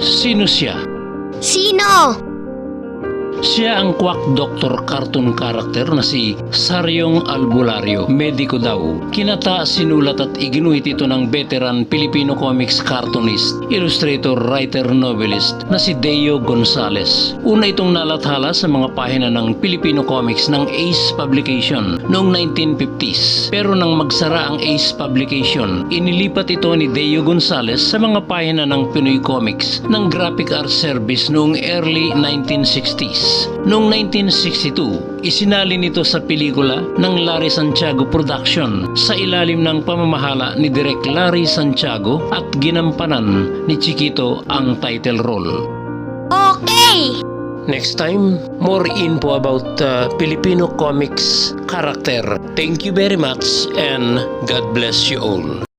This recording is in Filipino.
Sino siya? Sino? Siya ang quack doctor cartoon character na si Saryong Albulario, mediko daw. Kinata, sinulat at iginuhit ito ng veteran Filipino comics cartoonist, illustrator, writer, novelist na si Deo Gonzales. Una itong nalathala sa mga pahina ng Filipino comics ng Ace Publication noong 1950s. Pero nang magsara ang Ace Publication, inilipat ito ni Deo Gonzales sa mga pahina ng Pinoy Comics ng Graphic Arts Service noong early 1960s. Noong 1962, isinalin ito sa pelikula ng Larry Santiago Production sa ilalim ng pamamahala ni Direk Larry Santiago at ginampanan ni Chiquito ang title role. Okay! Next time, more info about uh, Filipino comics character. Thank you very much and God bless you all.